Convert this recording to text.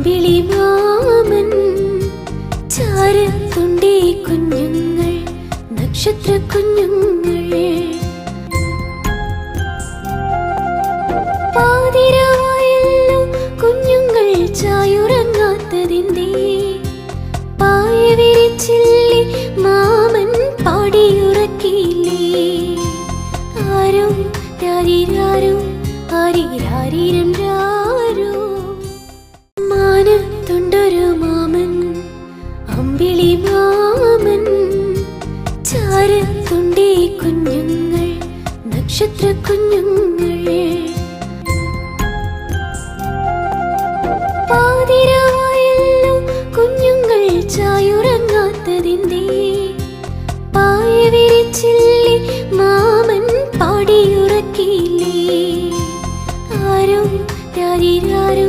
അമ്പിളി മാമൻ ചാരത്തുണ്ടേ കുഞ്ഞുങ്ങൾ നക്ഷത്ര കുഞ്ഞുങ്ങൾ. പാതിരായല്ലോ കുഞ്ഞുങ്ങൾ മാമൻ ഹരിരാരിരം രാ ചാരത്തുണ്ടേ കുഞ്ഞുങ്ങൾ നക്ഷത്ര കുഞ്ഞുങ്ങൾ. കുഞ്ഞുങ്ങൾ മാമൻ ആരും രാരിരാരോ